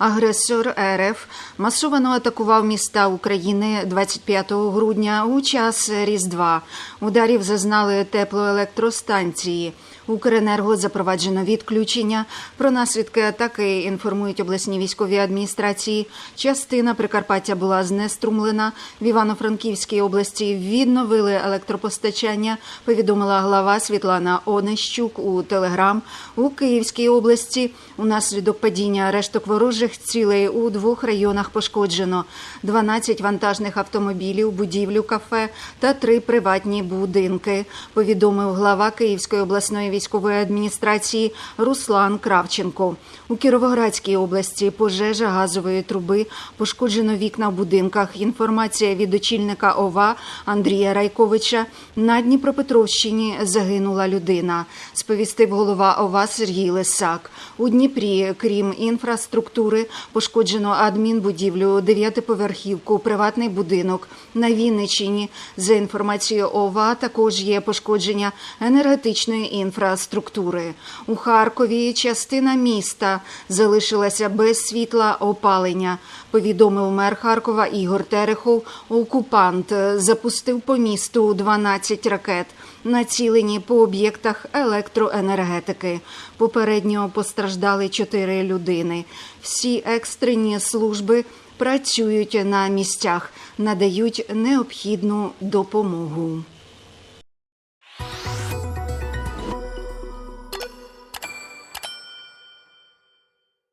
Агресор РФ масовано атакував міста України 25 грудня у час Різдва. Ударів зазнали теплоелектростанції. Укренерго запроваджено відключення. Про наслідки атаки інформують обласні військові адміністрації. Частина Прикарпаття була знеструмлена. В Івано-Франківській області відновили електропостачання. Повідомила глава Світлана Онищук у Телеграм. У Київській області унаслідок падіння решток ворожих цілей у двох районах пошкоджено 12 вантажних автомобілів, будівлю кафе та три приватні будинки. Повідомив глава Київської обласної військової адміністрації Руслан Кравченко. У Кіровоградській області пожежа газової труби пошкоджено вікна в будинках. Інформація від очільника ОВА Андрія Райковича на Дніпропетровщині загинула людина. Сповістив голова ОВА Сергій Лисак. У Дніпрі, крім інфраструктури, пошкоджено адмінбудівлю, дев'ятиповерхівку, приватний будинок. На Вінниччині, за інформацією ОВА, також є пошкодження енергетичної інфраструктури. У Харкові частина міста залишилася без світла опалення. Повідомив мер Харкова Ігор Терехов. Окупант запустив по місту 12 ракет, націлені по об'єктах електроенергетики. Попередньо постраждали 4 людини. Всі екстрені служби працюють на місцях, надають необхідну допомогу.